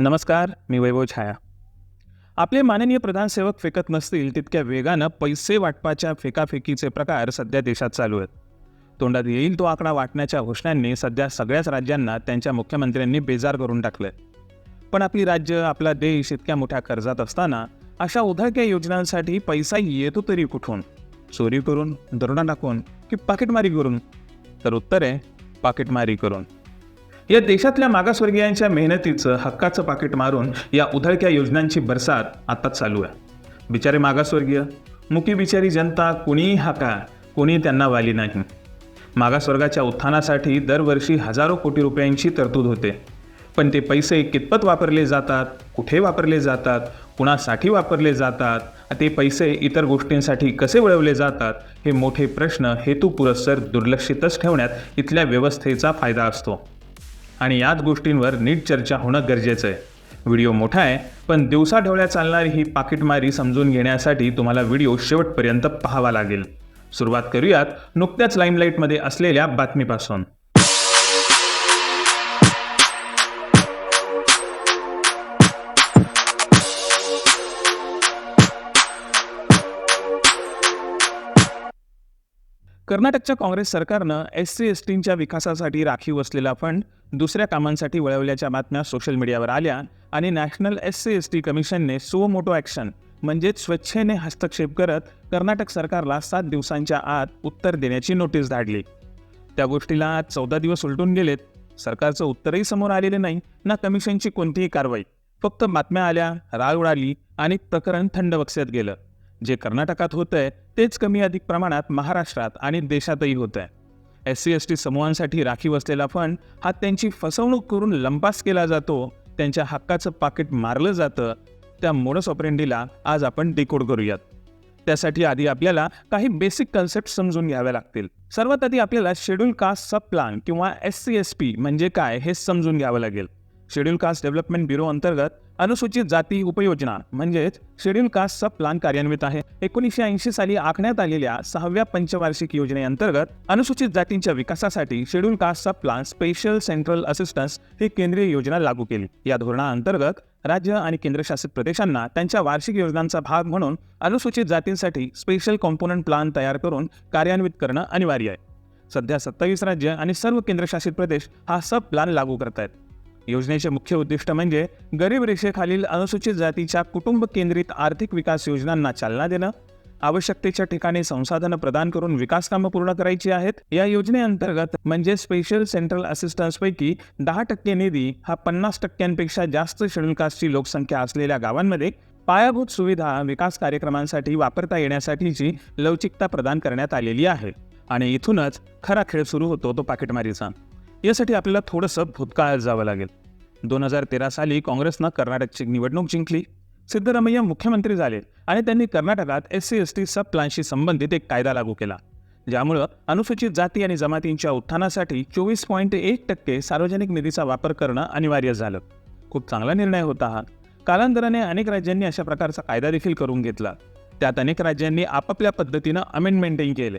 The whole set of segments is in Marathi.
नमस्कार मी वैभव छाया. आपले माननीय प्रधानसेवक फेकत नसतील तितक्या वेगानं पैसे वाटपाच्या फेकाफेकीचे प्रकार सध्या देशात चालू आहेत. तोंडात येईल तो आकडा वाटण्याच्या घोषणांनी सध्या सगळ्याच राज्यांना त्यांच्या मुख्यमंत्र्यांनी बेजार करून टाकलंय. पण आपली राज्य आपला देश इतक्या मोठ्या कर्जात असताना अशा उधळक्या योजनांसाठी पैसा येतो तरी कुठून? चोरी करून दरोडा टाकून की पाकिटमारी करून? तर उत्तर आहे पाकिटमारी करून. या देशातल्या मागासवर्गीयांच्या मेहनतीचं हक्काचं पाकिट मारून या उधळक्या योजनांची बरसात आता चालू आहे. बिचारे मागासवर्गीय मुकी बिचारी जनता कुणीही हाका कोणी त्यांना वाली नाही. मागासवर्गाच्या उत्थानासाठी दरवर्षी हजारो कोटी रुपयांची तरतूद होते. पण ते पैसे कितपत वापरले जातात कुठे वापरले जातात कुणासाठी वापरले जातात ते पैसे इतर गोष्टींसाठी कसे वळवले जातात हे मोठे प्रश्न हेतुपुरस्सर दुर्लक्षितच ठेवण्यात इथल्या व्यवस्थेचा फायदा असतो. आणि याच गोष्टींवर नीट चर्चा होणं गरजेचं आहे. व्हिडिओ मोठा आहे पण दिवसाढवळ्या चालणारी ही पाकिटमारी समजून घेण्यासाठी तुम्हाला व्हिडिओ शेवटपर्यंत पाहावा लागेल. सुरुवात करूयात नुकत्याच लाईमलाईटमध्ये असलेल्या बातमीपासून. कर्नाटकच्या काँग्रेस सरकारनं एस सी एस टींच्या विकासासाठी राखीव असलेला फंड दुसऱ्या कामांसाठी वळवल्याच्या बातम्या सोशल मीडियावर आल्या आणि national S C S T कमिशनने suo motu action म्हणजेच स्वच्छेने हस्तक्षेप करत कर्नाटक सरकारला सात दिवसांच्या आत उत्तर देण्याची नोटीस धाडली. त्या गोष्टीला आज चौदा दिवस उलटून गेलेत. सरकारचं उत्तरही समोर आलेले नाही ना कमिशनची कोणतीही कारवाई. फक्त बातम्या आल्या राळ उडाली आणि प्रकरण थंड बक्षात गेलं. जे कर्नाटकात होतंय तेच कमी अधिक प्रमाणात महाराष्ट्रात आणि देशातही होत आहे एस सी एस टी समूहांसाठी राखीव असलेला फंड हा त्यांची फसवणूक करून लंपास केला जातो त्यांच्या हक्काचं पाकिट मारलं जातं त्या मोडस ऑपरेंडीला आज आपण डिकोड करूयात. त्यासाठी आधी आपल्याला काही बेसिक कन्सेप्ट समजून घ्याव्या लागतील. सर्वात आधी आपल्याला शेड्यूल कास्ट सब प्लान किंवा एस सी एस पी म्हणजे काय हे समजून घ्यावं लागेल. शेड्यूल कास्ट डेव्हलपमेंट ब्युरो अंतर्गत अनुसूचित जाती उपयोजना म्हणजेच शेड्यूल कास्ट सब प्लान कार्यान्वित आहे. एकोणीसशे ऐंशी साली आखण्यात आलेल्या सहाव्या पंचवार्षिक योजनेअंतर्गत अनुसूचित जातींच्या विकासासाठी schedule caste sub plan special central assistance ही केंद्रीय योजना लागू केली. या धोरणाअंतर्गत राज्य आणि केंद्रशासित प्रदेशांना त्यांच्या वार्षिक योजनांचा भाग म्हणून अनुसूचित जातींसाठी स्पेशल कॉम्पोनंट प्लान तयार करून कार्यान्वित करणं अनिवार्य आहे. सध्या सत्तावीस राज्य आणि सर्व केंद्रशासित प्रदेश हा सब प्लान लागू करत आहेत योजनेचे मुख्य उद्दिष्ट म्हणजे गरीब रेषेखालील अनुसूचित जातीच्या कुटुंब केंद्रित आर्थिक विकास योजनांना चालना देणं आवश्यकतेच्या ठिकाणी संसाधनं प्रदान करून विकास कामं पूर्ण करायची आहेत. या योजनेअंतर्गत म्हणजे स्पेशल सेंट्रल असिस्टन्सपैकी दहा टक्के निधी हा पन्नास टक्क्यांपेक्षा जास्त शेड्यूल कास्टची लोकसंख्या असलेल्या गावांमध्ये पायाभूत सुविधा विकास कार्यक्रमांसाठी वापरता येण्यासाठीची लवचिकता प्रदान करण्यात आलेली आहे. आणि इथूनच खरा खेळ सुरू होतो तो पाकिटमारीचा. यासाठी आपल्याला थोडंसं भूतकाळात जावं लागेल. दोन हजार तेरा साली काँग्रेसनं कर्नाटकची निवडणूक जिंकली. सिद्धरामय्या मुख्यमंत्री झाले आणि त्यांनी कर्नाटकात S C S T sub प्लॅनशी संबंधित एक कायदा लागू केला. ज्यामुळं अनुसूचित जाती आणि जमातींच्या उत्थानासाठी चोवीस पॉईंट एक टक्के सार्वजनिक निधीचा वापर करणं अनिवार्य झालं. खूप चांगला निर्णय होता हा. कालांतराने अनेक राज्यांनी अशा प्रकारचा कायदा देखील करून घेतला. त्यात अनेक राज्यांनी आपापल्या पद्धतीनं अमेंडमेंटही केले.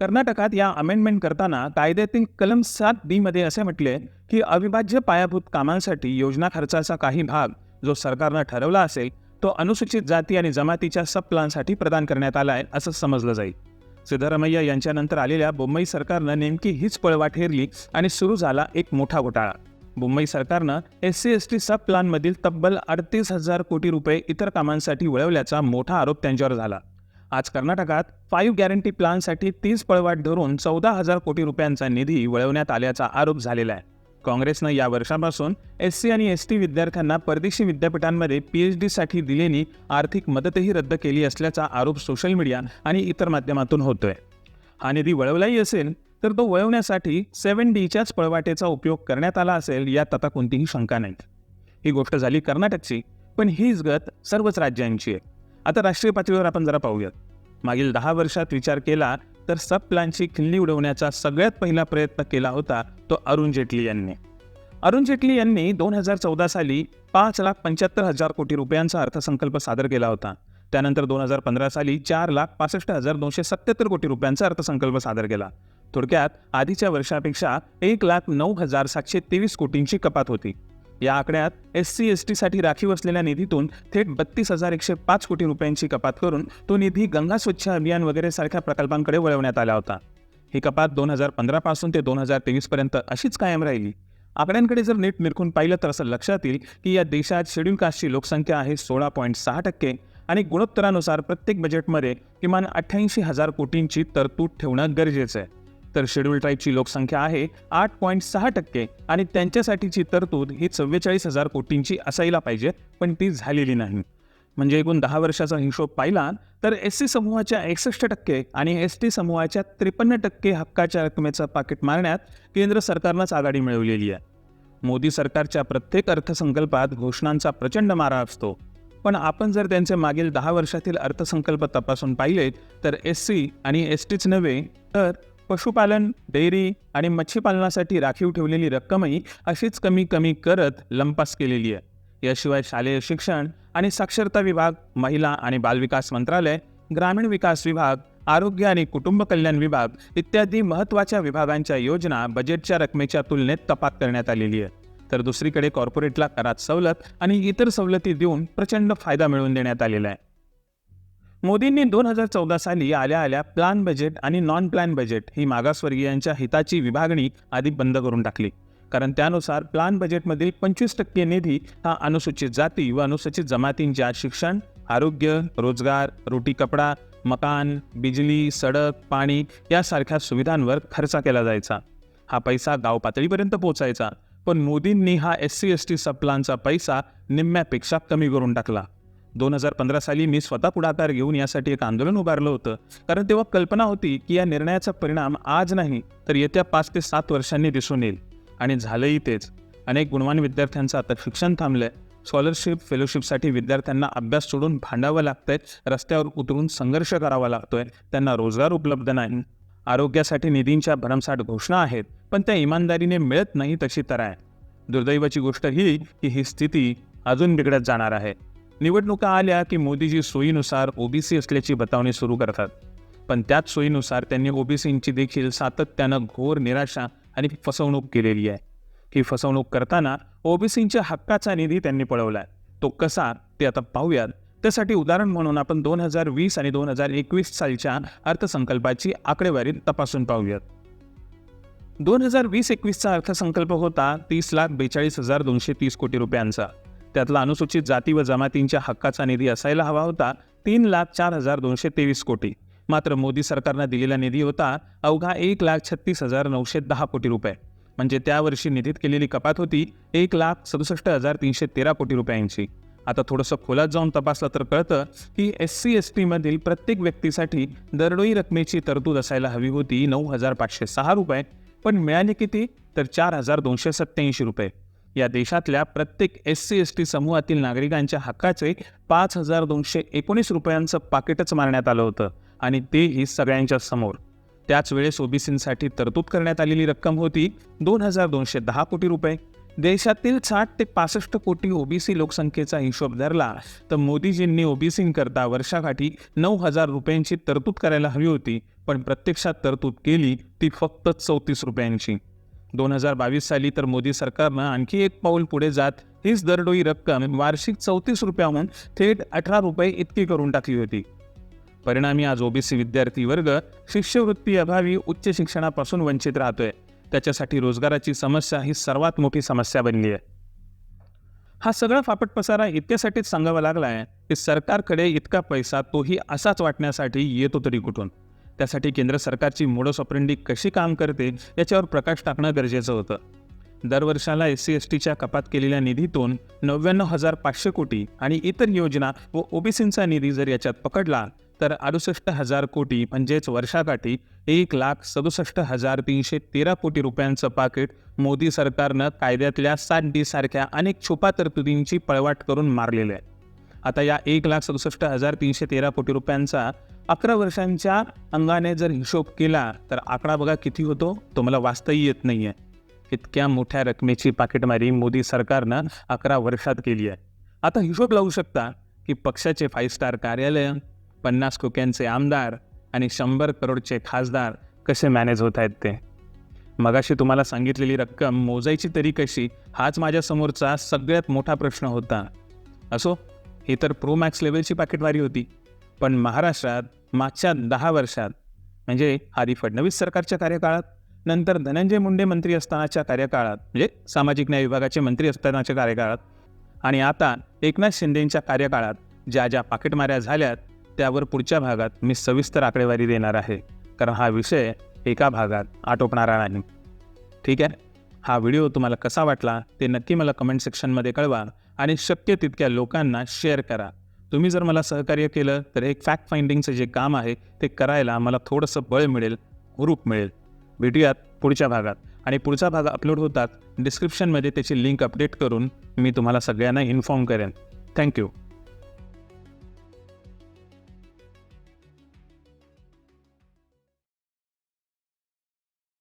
कर्नाटकात या अमेंडमेंट करताना कायद्यातील कलम सात डी मध्ये असे म्हटले की अविभाज्य पायाभूत कामांसाठी योजना खर्चाचा काही भाग जो सरकारनं ठरवला असेल तो अनुसूचित जाती आणि जमातीच्या सब प्लानसाठी प्रदान करण्यात आला आहे असं समजलं जाईल. सिद्धरामय्या यांच्यानंतर आलेल्या मुंबई सरकारनं नेमकी हीच पळवा ठेरली आणि सुरू झाला एक मोठा घोटाळा. मुंबई सरकारनं S C S T sub प्लानमधील तब्बल अडतीस हजार कोटी रुपये इतर कामांसाठी वळवल्याचा मोठा आरोप त्यांच्यावर झाला. आज कर्नाटकात फाईव्ह गॅरंटी प्लानसाठी तीस पळवाट धरून चौदा हजार कोटी रुपयांचा निधी वळवण्यात आल्याचा आरोप झालेला आहे. काँग्रेसनं या वर्षापासून एस सी आणि एस टी विद्यार्थ्यांना परदेशी विद्यापीठांमध्ये पी एच डीसाठी दिलेली आर्थिक मदतही रद्द केली असल्याचा आरोप सोशल मीडिया आणि इतर माध्यमातून होतोय. हा निधी वळवलाही असेल तर तो वळवण्यासाठी सेवन डीच्याच पळवाटेचा उपयोग करण्यात आला असेल यात आता कोणतीही शंका नाही ही गोष्ट झाली कर्नाटकची पण हीच गत सर्वच राज्यांची आहे. आता राष्ट्रीय पातळीवर आपण जरा पाहूयात. मागील दहा वर्षात विचार केला तर सब प्लॅनची खिल्ली उडवण्याचा सगळ्यात पहिला प्रयत्न केला होता तो अरुण जेटली यांनी. अरुण जेटली यांनी दोन हजार चौदा साली पाच लाख पंच्याहत्तर हजार कोटी रुपयांचा अर्थसंकल्प सादर केला होता. त्यानंतर दोन हजार पंधरा साली चार लाख पासष्ट हजार दोनशे सत्याहत्तर कोटी रुपयांचा अर्थसंकल्प सादर केला. थोडक्यात आधीच्या वर्षापेक्षा एक लाख नऊ हजार सातशे तेवीस कोटींची कपात होती. या आकड्यात एस सी एस टीसाठी राखीव असलेल्या निधीतून थेट बत्तीस हजार एकशे पाच कोटी रुपयांची कपात करून तो निधी गंगा स्वच्छ अभियान वगैरे सारख्या प्रकल्पांकडे वळवण्यात आला होता. ही कपात दोन हजार पंधरापासून ते दोन हजार तेवीसपर्यंत अशीच कायम राहिली. आकड्यांकडे जर नीट निरखून पाहिलं तर असं लक्षात येईल की या देशात शेड्यूल कास्टची लोकसंख्या आहे सोळा पॉईंट सहा टक्के आणि गुणोत्तरानुसार प्रत्येक बजेटमध्ये किमान अठ्ठ्याऐंशी हजार कोटींची तरतूद ठेवणं गरजेचं आहे. तर शेड्यूल ट्राईबची लोकसंख्या आहे आठ पॉईंट सहा टक्के आणि त्यांच्यासाठीची तरतूद ही चव्वेचाळीस हजार कोटींची असायला पाहिजे पण ती झालेली नाही. म्हणजे एकूण दहा वर्षाचा हिशोब पाहिला तर एस सी समूहाच्या एकसष्ट टक्के आणि एस टी समूहाच्या त्रेपन्न टक्के हक्काच्या रकमेचं पाकिट मारण्यात केंद्र सरकारनंच आघाडी मिळवलेली आहे. मोदी सरकारच्या प्रत्येक अर्थसंकल्पात घोषणांचा प्रचंड मारा असतो. पण आपण जर त्यांचे मागील दहा वर्षातील अर्थसंकल्प तपासून पाहिले तर एस सी आणि एस टीच नव्हे तर पशुपालन डेअरी आणि मच्छीपालनासाठी राखीव ठेवलेली रक्कमही अशीच कमी कमी करत लंपास केलेली आहे. याशिवाय शालेय शिक्षण आणि साक्षरता विभाग महिला आणि बालविकास मंत्रालय ग्रामीण विकास विभाग आरोग्य आणि कुटुंब कल्याण विभाग इत्यादी महत्त्वाच्या विभागांच्या योजना बजेटच्या रकमेच्या तुलनेत कपात करण्यात आलेली आहे. तर दुसरीकडे कॉर्पोरेटला करात सवलत आणि इतर सवलती देऊन प्रचंड फायदा मिळवून देण्यात आलेला आहे. मोदींनी दोन हजार चौदा साली आल्या आल्या प्लान बजेट आणि नॉन प्लॅन बजेट ही मागासवर्गीयांच्या हिताची विभागणी आधी बंद करून टाकली. कारण त्यानुसार प्लान बजेटमधील पंचवीस टक्के निधी हा अनुसूचित जाती व अनुसूचित जमातींच्या शिक्षण आरोग्य रोजगार रोटी कपडा मकान बिजली सडक पाणी यासारख्या सुविधांवर खर्च केला जायचा. हा पैसा गाव पातळीपर्यंत पोहोचायचा. पण मोदींनी हा एस सी एस टी सबप्लानचा पैसा निम्म्यापेक्षा कमी करून टाकला. दोन हजार पंधरा साली मी स्वतः पुढाकार घेऊन यासाठी एक आंदोलन उभारलं होतं. कारण तेव्हा कल्पना होती की या निर्णयाचा परिणाम आज नाही तर येत्या पाच ते सात वर्षांनी दिसून येईल. आणि झालंही तेच. अनेक गुणवान विद्यार्थ्यांचं आता शिक्षण थांबलंय. स्कॉलरशिप फेलोशिपसाठी विद्यार्थ्यांना अभ्यास सोडून भांडावं लागतंय. रस्त्यावर उतरून संघर्ष करावा लागतोय. त्यांना रोजगार उपलब्ध नाही. आरोग्यासाठी निधींच्या भरमसाठ घोषणा आहेत पण त्या इमानदारीने मिळत नाही तशी तर आहे दुर्दैवाची गोष्ट ही की ही स्थिती अजून बिघडत जाणार आहे. निवडणुका आल्या की मोदीजी सोयीनुसार ओबीसी असल्याची बतावणी सुरू करतात. पण त्याच सोयीनुसार त्यांनी ओबीसींची देखील सातत्यानं घोर निराशा आणि फसवणूक केलेली आहे. ही फसवणूक करताना ओबीसींच्या हक्काचा निधी त्यांनी पळवलाय. तो कसा ते आता पाहूयात. त्यासाठी उदाहरण म्हणून आपण दोन हजार वीस आणि दोन हजार एकवीस सालच्या अर्थसंकल्पाची आकडेवारी तपासून पाहूयात. दोन हजार वीस एकवीसचा अर्थसंकल्प होता तीस लाख बेचाळीस हजार दोनशे तीस कोटी रुपयांचा. त्यातला अनुसूचित जाती व जमातींच्या हक्काचा निधी असायला हवा होता. तीन लाख चार हजार दोनशे तेवीस कोटी. मात्र मोदी सरकारनं दिलेला निधी होता अवघा एक लाख छत्तीस हजार नऊशे दहा कोटी रुपये. म्हणजे त्यावर्षी निधीत केलेली कपात होती एक लाख सदुसष्ट हजार तीनशे तेरा कोटी रुपयांची. आता थोडंसं खोलात जाऊन तपासलं तर कळतं की एस सी एस टीमधील प्रत्येक व्यक्तीसाठी दरडोई रकमेची तरतूद असायला हवी होती नऊ हजार पाचशे सहा रुपये. पण मिळाले किती? तर चार हजार दोनशे सत्त्याऐंशी रुपये. या देशातल्या प्रत्येक एस सी एस टी समूहातील नागरिकांच्या हक्काचे पाच हजार दोनशे एकोणीस रुपयांचं पाकिटच मारण्यात आलं होतं आणि तेही सगळ्यांच्या समोर. त्याच वेळेस ओबीसींसाठी तरतूद करण्यात आलेली रक्कम होती दोन हजार दोनशे दहा कोटी रुपये. देशातील साठ ते पासष्ट कोटी ओबीसी लोकसंख्येचा हिशोब धरला तर मोदीजींनी ओबीसींकरता वर्षाकाठी नऊ हजार रुपयांची तरतूद करायला हवी होती पण प्रत्यक्षात तरतूद केली ती फक्त चौतीस रुपयांची. दोन हजार बावीस साली तर मोदी सरकारनं आणखी एक पाऊल पुढे जात. हीच दरडोई रक्कम वार्षिक चौतीस रुपयाहून थेट अठरा रुपये इतकी करून टाकली होती. परिणामी आज ओबीसी विद्यार्थी वर्ग शिष्यवृत्ती अभावी उच्च शिक्षणापासून वंचित राहतोय. त्याच्यासाठी रोजगाराची समस्या ही सर्वात मोठी समस्या बनली आहे. हा सगळा फापट पसारा इतक्यासाठीच सांगावा लागला आहे की सरकारकडे इतका पैसा तोही असाच वाटण्यासाठी येतो तरी कुठून? त्यासाठी केंद्र सरकारची मोडस ऑपरेंडी कशी काम करते याच्यावर प्रकाश टाकणं गरजेचं होतं. दरवर्षाला एस सी एस टीच्या कपात केलेल्या निधीतून नव्याण्णव हजार पाचशे कोटी आणि इतर योजना व ओबीसींचा निधी जर याच्यात पकडला तर अडुसष्ट हजार कोटी म्हणजेच वर्षाकाठी एक लाख सदुसष्ट हजार तीनशे तेरा कोटी रुपयांचं पाकिट मोदी सरकारनं कायद्यातल्या सात डी सारख्या अनेक छुपा तरतुदींची पळवाट करून मारलेलं आहे. आता या एक लाख सदुसष्ट हजार तीनशे तेरा कोटी रुपयांचा अकरा वर्षांच्या अंगाने जर हिशोब केला तर आकडा बघा किती होतो? तो मला वाचताही येत नाही आहे इतक्या मोठ्या रकमेची पाकिटमारी मोदी सरकारनं अकरा वर्षात केली आहे. आता हिशोब लावू शकता की पक्षाचे फाईव्ह स्टार कार्यालय पन्नास कोक्यांचे आमदार आणि शंभर करोडचे खासदार कसे मॅनेज होत आहेत ते? मगाशी तुम्हाला सांगितलेली रक्कम मोजायची तरी कशी? हाच माझ्यासमोरचा सगळ्यात मोठा प्रश्न होता. असो ही तर प्रो मॅक्स लेवलची पाकिटवारी होती. पण महाराष्ट्रात मागच्या दहा वर्षात म्हणजे आधी फडणवीस सरकारच्या कार्यकाळात नंतर धनंजय मुंडे मंत्री असतानाच्या कार्यकाळात म्हणजे सामाजिक न्याय विभागाचे मंत्री असतानाच्या कार्यकाळात आणि आता एकनाथ शिंदेंच्या कार्यकाळात ज्या ज्या पाकिटमाऱ्या झाल्यात त्यावर पुढच्या भागात मी सविस्तर आकडेवारी देणार आहे. कारण हा विषय एका भागात आटोपणारा नाही. ठीक आहे? हा व्हिडिओ तुम्हाला कसा वाटला ते नक्की मला कमेंट सेक्शनमध्ये कळवा. आणि शक्य तितक्या लोकांना शेअर करा. तुम्ही जर मला सहकार्य केलं तर एक फॅक्ट फाइंडिंगचं जे काम आहे ते करायला मला थोडंसं बळ मिळेल ग्रुप मिळेल. भेटूयात पुढच्या भागात. आणि पुढचा भाग अपलोड होतात डिस्क्रिप्शनमध्ये त्याची लिंक अपडेट करून मी तुम्हाला सगळ्यांना इन्फॉर्म करेन. थँक्यू